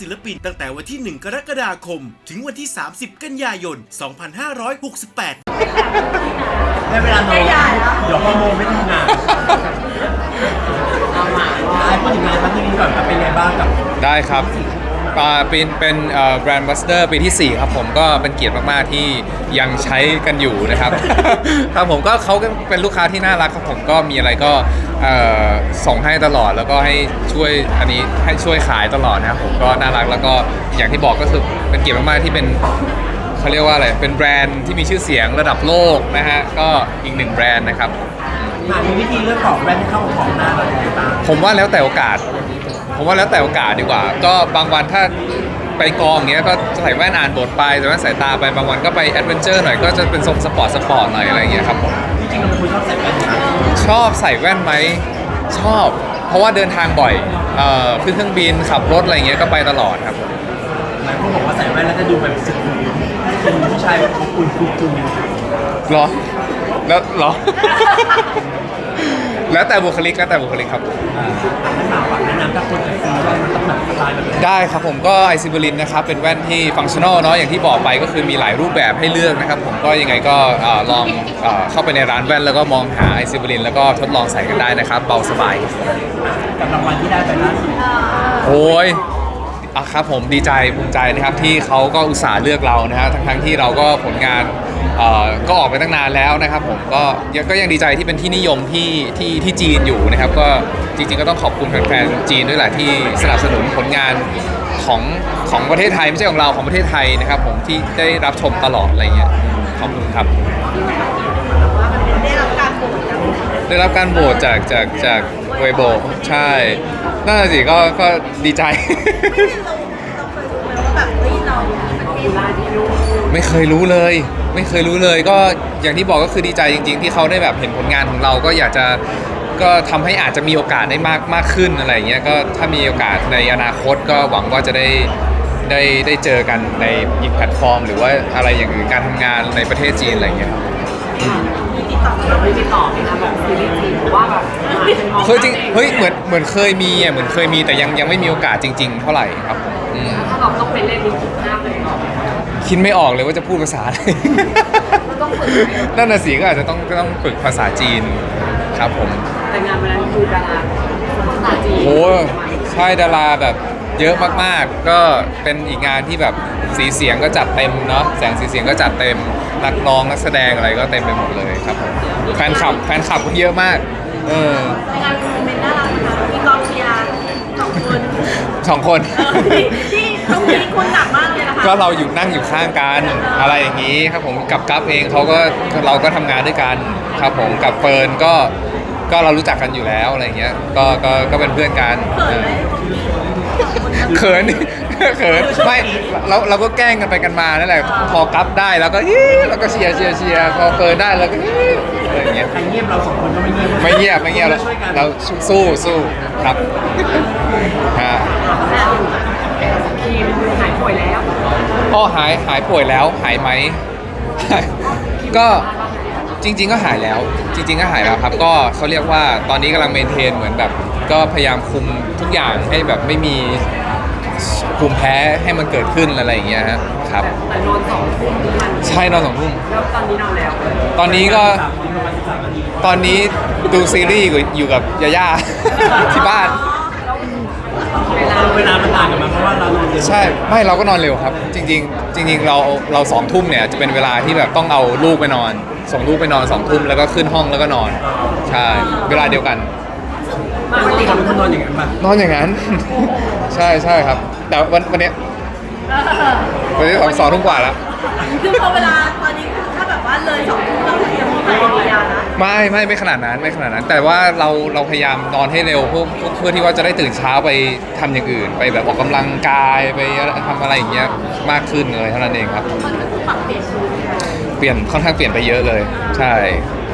ศิลปินตั้งแต่วันที่ 1 กรกฎาคม ถึงวันที่ 30 กันยายน 2568 ได้เวลานอนเดี๋ยวฮอร์โมนไม่ทำงานไอ้พูดถึงงานครั้งนี้ก่อนครับเป็นไงบ้างกับได้ครับอ่าเป็นเป็นแบรนด์บัสเตอร์ปีที่4 ครับผมก็เป็นเกียรติมาก ๆ ที่ยังใช้กันอยู่นะครับ ครับผมก็เขาก็เป็นลูกค้าที่น่ารักครับผมก็มีอะไรก็ เอ่อส่งให้ตลอดแล้วก็ให้ช่วยอันนี้ให้ช่วยขายตลอดนะครับผมก็น่ารักแล้วก็อย่างที่บอกก็คือเป็นเกียรติมากๆที่เป็นเขาเรียกว่าอะไรเป็นแบรนด์ที่มีชื่อเสียงระดับโลกนะฮะก็อีกหนึ่งแบรนด์นะครับหามีวิธีเลือกของแบรนด์ให้เข้ากับของหน้าเราอย่างไรบ้างผมว่าแล้วแต่โอกาส ผมว่าแล้วแต่โอกาสดีกว่า ก็บางวันถ้าไปกองอย่างเงี้ยก็ใส่แว่นอ่านบทไปใส่แว่นสายตาไปบางวันก็ไปแอดเวนเจอร์หน่อยก็จะเป็นทรงสปอร์ตสปอร์ตหน่อยอะไรอย่างเงี้ยครับผมจริงๆเราเป็นคนชอบใส่แว่นนะ ชอบใส่แว่นไหมชอบ เพราะว่าเดินทางบ่อยเอ่อขึ้นเครื่องบินขับรถอะไรอย่างเงี้ยก็ไปตลอดครับ หลายคนบอกว่าใส่แว่นแล้วจะดูแบบสุดเป็นผู้ชายแบบอบอุ่นคุกคุยเหรอ แล้วเหรอ แล้วแต่บุคลิกแล้วแต่บุคลิกครับอ่าให้ฝากฝากแนะนำถ้าคนจะซื้อแว่นมันต้องแบบสไตล์แบบไหนได้ครับผมก็ไอซิบลินนะครับเป็นแว่นที่ฟังชั่นอลเนาะอย่างที่บอกไปก็คือมีหลายรูปแบบให้เลือกนะครับผมก็ยังไงก็เอ่อลองเอ่อเข้าไปในร้านแว่นแล้วก็มองหาไอซิบลินแล้วก็ทดลองใส่กันได้นะครับเบาสบาย กับรางวัลที่ได้ไปล่าสุดโอ้ย อะครับผมดีใจภูมิใจนะครับที่เขาก็อุตส่าห์เลือกเรานะฮะทั้งทั้งที่เราก็ผลงานเอ่อก็ออกไปตั้งนานแล้วนะครับ ผมก็ยังก็ยังดีใจที่เป็นที่นิยมที่ที่ที่จีนอยู่นะครับ ก็จริง ๆ ก็ต้องขอบคุณแฟนๆจีนด้วยแหละที่สนับสนุนผลงานของของประเทศไทยไม่ใช่ของเราของประเทศไทยนะครับ ผมที่ได้รับชมตลอดอะไรเงี้ยขอบคุณครับ ได้รับการโหวตจากจากจากเวโบใช่น่าสิก็ก็ดีใจเราเราเคยรู้ไหมว่าแบบเฮ้ยเราประเทศลาที่รู้ไม่เคยรู้เลย ไม่เคยรู้เลย ก็อย่างที่บอกก็คือดีใจจริง ๆ ที่เขาได้แบบเห็นผลงานของเราก็อยากจะก็ทำให้อาจจะมีโอกาสได้มากมากขึ้นอะไรอย่างเงี้ยก็ถ้ามีโอกาสในอนาคตก็หวังว่าจะได้ได้ได้เจอกันในอีกแพลตฟอร์ม หรือว่าอะไรอย่างอื่นการทำงานในประเทศจีนอะไรอย่างเงี้ยครับมี ติดต่อเราไม่ติดต่อไหมคะแบบซีรีส์จีนหรือว่าแบบเฮ้ยจริงเฮ้ยเหมือนเหมือนเคยมีอะเหมือนเคยมีแต่ยังยังไม่มีโอกาสจริง ๆ เท่าไหร่ครับผมอืมถ้าเราต้องไปเล่นนี่คิดหน้าเลยเนาะคิดไม่ออกเลยว่าจะพูดภาษาอะไรมันต้องฝึกไหมนั่นน่ะสิก็อาจจะต้องก็ต้องฝึกภาษาจีนครับผม แต่งานวันนั้นคือดาราภาษาจีนโอ้ใช่ดาราแบบเยอะมากๆ ก็เป็นอีกงานที่แบบสีเสียงก็จัดเต็มเนาะแสงสีเสียงก็จัดเต็ม นักร้องนักแสดงอะไรก็เต็มไปหมดเลยครับผมแฟนคลับแฟนคลับก็เยอะมาก เออในงานเป็นน่ารักนะคะมีกองเชียร์สองคนสองคน เออที่ที่ต้องมีคุณหนักมากเลยนะคะก็เราอยู่นั่งอยู่ข้างกันอะไรอย่างนี้ครับผมกับกัฟเองเขาก็เราก็ทำงานด้วยกันครับผมกับเฟิร์นก็ก็เรารู้จักกันอยู่แล้วอะไรอย่างเงี้ยก็ก็ก็เป็นเพื่อนกันเขินเอไหมอเขิน เขินไม่เราเราก็แกล้งกันไปกันมานั่นแหละพอกัฟได้แล้วก็ฮิแล้วก็เชียร์เชียร์เชียร์พอเฟิร์นได้แล้วก็ฮิอะไรอย่างเงี้ย ใครเงียบเราสองคนก็ไม่เงียบไม่เงียบไม่เงียบแล้วช่วยกันเราสู้สู้ครับฮะทีมหายป่วยแล้วพ่อหายหายป่วยแล้วหายไหม ก็จริง ๆ ก็หายแล้ว จริง ๆ ก็หายแล้วครับ ก็เขาเรียกว่าตอนนี้กำลังเมนเทนเหมือนแบบ ก็พยายามคุมทุกอย่างให้แบบไม่มี ภูมิแพ้ให้มันเกิดขึ้นอะไรอย่างเงี้ยฮะครับ แต่นอนสองทุ่มทุกวันใช่นอนสองทุ่ม แล้วตอนนี้นอนแล้วตอนนี้ก็สามคนประมาณสิบสามนาทีตอนนี้ดูซีรีส์อยู่อยู่กับยาย่า ที่บ้าน เวลาเวลามันต่างกันมั้ยเพราะว่าเรานอนเร็วใช่ไม่เราก็นอนเร็วครับ จริง ๆ จริง ๆ เราเราสองทุ่มเนี่ยจะเป็นเวลาที่แบบต้องเอาลูกไปนอน ส่งลูกไปนอนสองทุ่มแล้วก็ขึ้นห้องแล้วก็นอน ใช่ เวลาเดียวกัน ปกติเราเป็นคนนอนอย่างนั้นป่ะนอนอย่างนั้น ใช่ใช่ครับ แต่วันวันเนี้ยวันนี้สองสองทุ่มกว่าแล้วคือพอเวลาตอนนี้คือถ้าแบบว่าเลยสองทุ่มเราจะต้องไปกินยานะไม่ไม่ไม่ขนาดนั้นไม่ขนาดนั้น แต่ว่าเราเราพยายามนอนให้เร็วเพื่อเพื่อเพื่อที่ว่าจะได้ตื่นเช้าไปทำอย่างอื่น ไปแบบออกกำลังกายไปทำอะไรอย่างเงี้ยมากขึ้นเลยเท่านั้นเองครับมันก็คือปรับเปลี่ยนชีวิตจากเปลี่ยนค่อนข้างเปลี่ยนไปเยอะเลย ใช่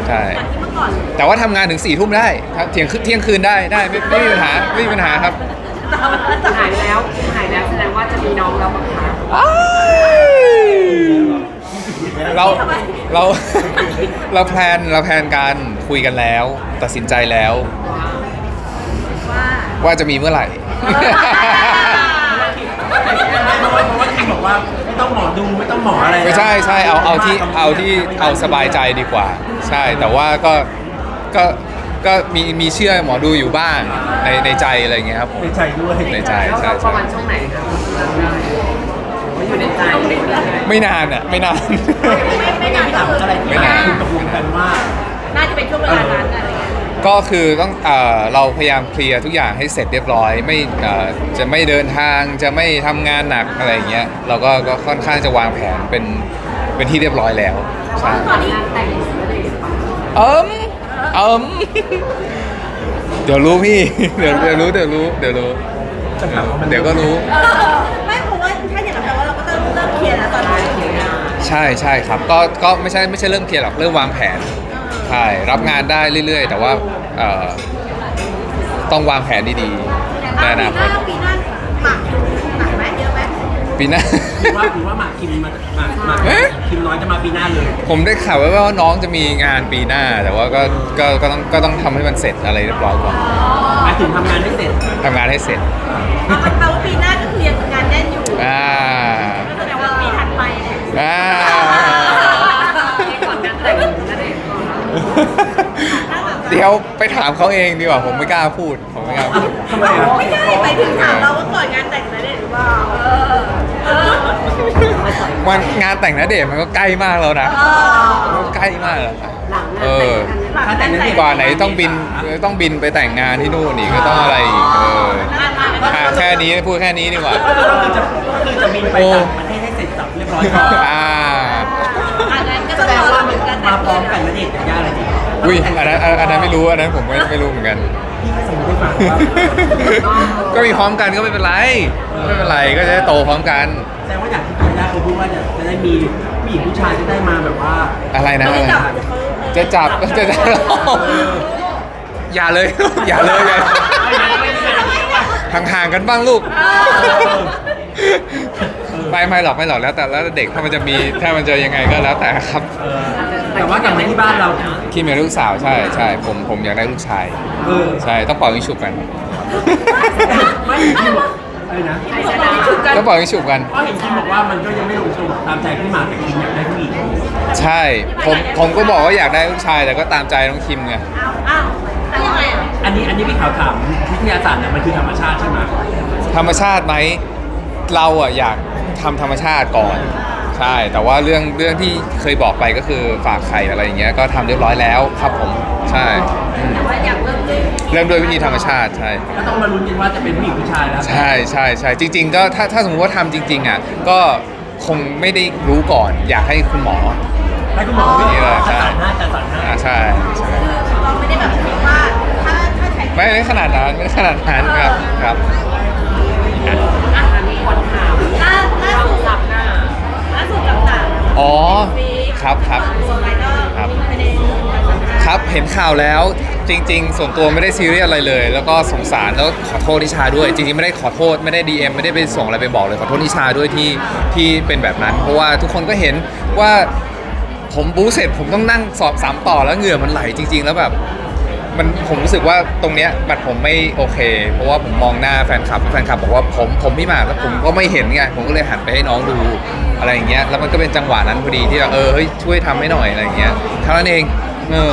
ใช่ที่เมื่อก่อนแต่ว่าทำงานถึงสี่ทุ่มได้ครับเที่ยงคืนเที่ยงคืนได้ได้ไม่ไม่มีปัญหาไม่มีปัญหาครับหายแล้วหายแล้วแสดงว่าจะมีน้องแล้วมั้งคะเราเราเราแพลนเราแพลนการคุยกันแล้ว ตัดสินใจแล้ว ว่า ว่าจะมีเมื่อไหร่ไม่เพราะว่าเพราะว่าคิมบอกว่าไม่ ต้องหมอดูไม่ต้องหมออะไรนะไม่ใช่ใช่เอาเอาที่เอาที่เอาสบายใจดีกว่า ใช่แต่ว่าก็ก็ก็มีมีเชื่อหมอดูอยู่บ้างในในใจอะไรอย่างเงี้ยครับผมในใจด้วยในใจใช่ประใช่มาณช่วงไหนครับว่าอยู่ในใจไม่นานอะไม่นาน ไม่ไม่นานถามอะไรที่ไม่นานคุณตกลงกันว่า น่าจะเป็นช่วงเวลานั้นอะไรเงี้ย ก็คือต้องเอ่อเราพยายามเคลียร์ทุกอย่างให้เสร็จเรียบร้อย ไม่เอ่อจะไม่เดินทางจะไม่ทำงานหนักอะไรอย่างเงี้ยเราก็ก็ค่อนข้างจะวางแผนเป็นเป็นที่เรียบร้อยแล้วใช่ตอนนี้งานแต่งเลยเอิมเอิมเดี๋ยวรู้พี่ เดี๋ยวเดี๋ยวรู้เดี๋ยวรู้เดี๋ยวรู้เดี๋ยวก็รู้ เออไม่เพราะว่าถ้าอย่างนั้นแปลว่าเราก็ต้องเริ่มเคลียร์แล้วตอนนี้ ใช่ใช่ครับก็ก็ไม่ใช่ไม่ใช่เริ่มเคลียร์หรอกเริ่มวางแผน ใช่รับงานได้เรื่อย ๆ แต่ว่าเอ่อต้องวางแผนดีๆในอะอนาคปีหตน้าปีหน้าหมักอยู่หนักไหมเยอะไหมปีหน้า หรือว่าหรือว่าหมากคิมมาหมากหมากเอ๊ะ คิมน้อยจะมาปีหน้าเลยผมได้ข่าวไว้ว่าน้องจะมีงานปีหน้า แต่ว่าก็ก็ก็ต้องก็ต้องทำให้มันเสร็จอะไรเรียบร้อยก่อนหมายถึงทำงานให้เสร็จทำงานให้เสร็จเอาเป็นว่าปีหน้าก็คือยังงานแน่นอยู่อ่าก็แสดงว่าปีถัดไปเนี่ยอ่า เดี๋ยวไปถามเขาเองดีกว่าผมไม่กล้าพูดผมไม่กล้าพูดทำไมอะไม่ใช่หมายถึงถามเราว่าก่อนงานแต่งนะเนี่ยหรือเปล่าเออเออวันงานแต่งนะเดชน์มันก็ใกล้มากแล้วนะเออมันก็ใกล้มากแล้วนะหลังงานเอแต่งอหลังแต่งแต่งกว่าไหนต้องบินต้องบินไปแต่งงานที่นู่นอีกก็ต้องอะไรอีกเอออะแค่นี้พูดแค่นี้ดีกว่าก็คือจะก็คือจะบินไปต่างประเทศให้เสร็จสับเรียบร้อยก่อน อ่าอันนั้น ก็แสต้องดงรอว่าเหมัมืนอนกันมาพร้อมกันนะเด็กกับย่าอะไรดีอุ้ยอันนั้นอันอันนั้นไม่รู้อันนั้นผมไม่ไม่รู้เหมือนกัน พี่ก็สมมติให้ฟังว่าก็มีพร้อมกันก็ไม่เป็นไรไม่เป็นไรก็จะได้โตพร้อมกัน แสดงว่าอย่างที่คุณย่าเคยพูดว่าจะจะได้มีผู้หญิงผู้ชายจะได้มาแบบว่าอะไรนะไม่อะไรจับนะเดี๋ยวเขาจะจับจะจับอย่าเลย อย่าเลยอย่าห่างๆกันบ้างลูก ไม่ไม่หรอกไม่หรอกแล้วแต่แล้วแต่เด็กถ้ามันจะมีถ้ามันจะยังไงก็แล้วแต่ครับเออแต่ว่าอย่างในที่บ้านเรา คิมอยากได้ลูกสาวใช่ใช่ผมผมอยากได้ลูกชายเออ ใช่ต้องเป่ายิงฉุบกันไม่เห็นคิมบอกอะไรนะใครชนะถูกกันต้องเป่ายิงฉุบกัน เพราะเห็นคิมบอกว่ามันก็ยังไม่ลงตัวตามใจพี่หมากแต่คิมอยากได้ผู้หญิงใช่ผมผมก็บอกว่าอยากได้ลูกชายแต่ก็ตามใจน้องคิมไงอ้าวอ้าวแล้วยังไงอะอันนี้อันนี้พี่ขาวถามวิทยาศาสตร์เนี่ยมันคือธรรมชาติใช่ไหมธรรมชาติไหม เราอะอยากทำธรรมชาติก่อนใช่ แต่ว่าเรื่องเรื่องที่เคยบอกไปก็คือฝากไข่อะไรอย่างเงี้ยก็ทำเรียบร้อยแล้วครับผมใช่อืมแต่ว่าอยากเริ่มด้วยเริ่มด้วยวิธีธรรมชาติใช่ ก็ต้องมาลุ้นกันว่าจะเป็นผู้หญิงผู้ชายแล้วใช่ใช่ใช่จริง ๆ ก็ถ้าถ้าสมมติว่าทำจริง ๆอะก็คงไม่ได้รู้ก่อน อยากให้คุณหมอ ให้คุณหมอพี่นี่แหละจะใช่สั่งให้จะสั่งให้อ่าใช่ใช่คือเราไม่ได้แบบคิดว่าถ้าถ้าใช้ไม่ไม่ขนาดนั้นไม่ขนาดนั้นครับครับ เห็นข่าวแล้วจริง ๆ ส่วนตัวไม่ได้ซีเรียสอะไรเลย แล้วก็สงสารแล้วขอโทษนิชาด้วย จริงๆไม่ได้ขอโทษไม่ได้ DM ไม่ได้ไปส่งอะไรไปบอกเลยขอโทษนิชาด้วยที่ที่เป็นแบบนั้น เพราะว่าทุกคนก็เห็นว่าผมบู๊เสร็จผมต้องนั่งสอบสามต่อแล้วเหงื่อมันไหลจริง ๆ แล้วแบบมันผมรู้สึกว่าตรงเนี้ยบัตรผมไม่โอเค เพราะว่าผมมองหน้าแฟนคลับแฟนคลับบอกว่าผมผมพี่มาแล้วผมก็ไม่เห็นไงผมก็เลยหันไปให้น้องดูอะไรอย่างเงี้ยแล้วมันก็เป็นจังหวะนั้นพอดีที่แบบเออเฮ้ยช่วยทำให้หน่อยอะไรอย่างเงี้ยเท่านั้นเองเออ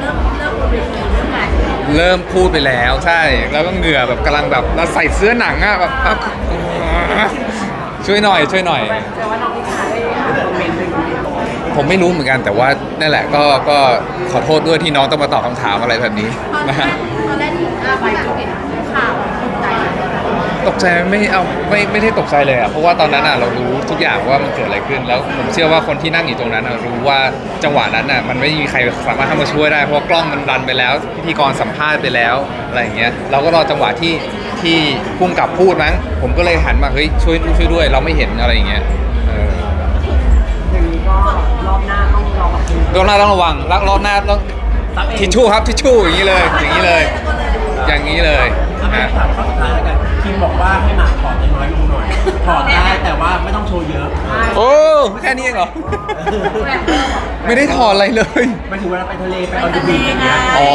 เริ่มเริ่มบนเวทีเริ่มงานเริ่มพูดไปแล้วใช่ แล้วก็เหงื่อแบบกำลังแบบเราใส่เสื้อหนังอะแบบแบบช่วยหน่อย ช่วยหน่อย แต่ว่าน้องพิชาได้อ่านคอมเมนต์เป็นคนเดียวผมไม่รู้เหมือนกันแต่ว่านั่นแหละก็ก็ขอโทษด้วยที่น้องต้องมาตอบคำถามอะไรแบบนี้ตอนแรนะกฮะตอนแรกที่อ่าพี่แบบเห็นข่าวตกใจไหม ตกใจไม่เอาไม่ไม่ได้ตกใจเลยอะเพราะว่าตอนนั้นอะเรารู้ทุกอย่างว่ามันเกิดอะไรขึ้น แล้วผมเชื่อว่าคนที่นั่งอยู่ตรงนั้นอะรู้ว่าจังหวะนั้นอะมันไม่มีใครสามารถเข้ามาช่วยได้เพราะว่ากล้องมันรันไปแล้ว พิธีกรสัมภาษณ์ไปแล้วอะไรอย่างเงี้ยเราก็รอจังหวะที่ที่พุ่งกับพูดมั้ง ผมก็เลยหันมาเฮ้ยช่วยช่วยด้วย เราไม่เห็นอะไรอย่างเงี้ยเอออย่างนี้ก็รอบหน้าต้องรอกับคุณรอบหน้าต้องระวังรักรอบหน้าต้องซับเองทิชชู่ครับทิชชู่อย่างนี้เลย อย่างนี้เลย อย่างนี้เลยเอาไปนะถามข้อสุดท้ายแล้วกันคิมบอกว่าให้หมากถอดน้อยลงหน่อยถอดได้แต่ว่าไม่ต้องโชว์เยอะโอ้แค่นี้เองเหรอ ไม่ได้ถอดอะไรเลย หมันถึงเวลาไปทะเลไปออนทะดีเลบีอย่างไงเงี้ยอ๋อ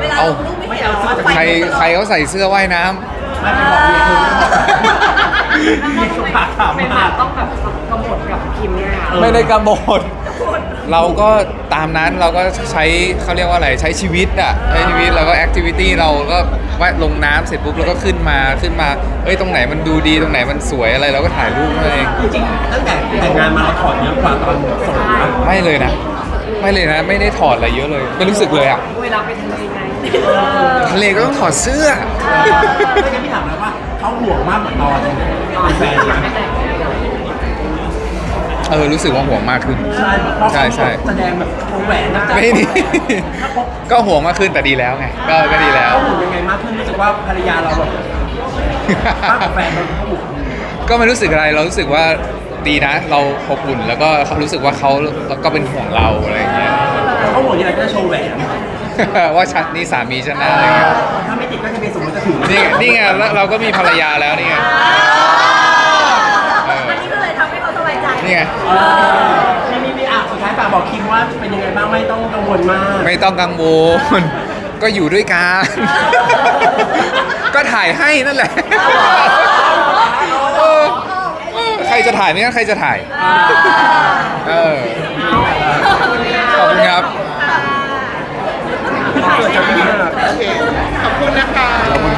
เวลาเอาลงรูปไม่ไม่เห็นแต่ว่าใครใครเขาใส่เสื้อว่ายน้ำ ไม่ไปบอกเมียเธอไม่บอกเมียเธอปากถามเป็นหมามากกต้องแบบกำหนดกับคิมเนี่ยค่ะ ไม่ได้กำหนด เราก็ตามนั้นเราก็ใช้เขาเรียกว่าอะไรใช้ชีวิตอะใช้ชีวิตเราก็แอคทิวิตี้เราก็ว่าลงน้ำเสร็จปุ๊บเราก็ขึ้นมาขึ้นมาเอ้ยตรงไหนมันดูดีตรงไหนมันสวยอะไรเราก็ถ่ายรูปนั่นเอง จริงๆตั้งแต่แต่งงานมาเราถอดเยอะกว่าตอนโสดนะไม่เลยนะ ไม่เลยนะ ไม่ได้ถอดอะไรเยอะเลยไม่รู้สึกเลยอะเวลาไปทะเลไงทะเลก็ต้องถอดเสื้อ ไม่งั้นพี่ถามแล้วว่าเขาห่วงมากกว่าตอนตอนเป็นแฟที่นยังนะไม่แต่งงาน เออรู้สึกว่าห่วงมากขึ้น ใช่เพราะใช่ใช่ แสดงแบบวงแหวนนะจ๊ะไม่ดีก็ห่วงมากขึ้นแต่ดีแล้วไงก็ก็ดีแล้ว เขาห่วงยังไงมากขึ้นรู้สึกว่าภรรยาเราแบบมากกว่าแฟนเราเขาห่วงก็ไม่รู้สึกอะไรเรารู้สึกว่าดีนะ เราอบอุ่นแล้วก็รู้สึกว่าเขาก็เป็นห่วงเราอะไรอย่างเงี้ยเขาห่วงยังไงก็จะโชว์แหวน ว่าฉันนี่สามีฉันนะอะไรเงี้ยถ้าไม่ติดก็จะเป็นสมมติจะถึงนี่ไงนี่ไงแล้วเราก็มีภรรยาแล้วนี่ไง นี่ไง เออมันมีอะสุดท้ายฝากบอกคิมว่าเป็นยังไงบ้างไม่ต้องกังวลมาก ไม่ต้องกังวล ก็อยู่ด้วยกัน ก็ถ่ายให้นั่นแหละใครจะถ่ายไม่งั้นใครจะถ่าย เออ ขอบคุณครับ ขอบคุณนะคะ ขอบคุณ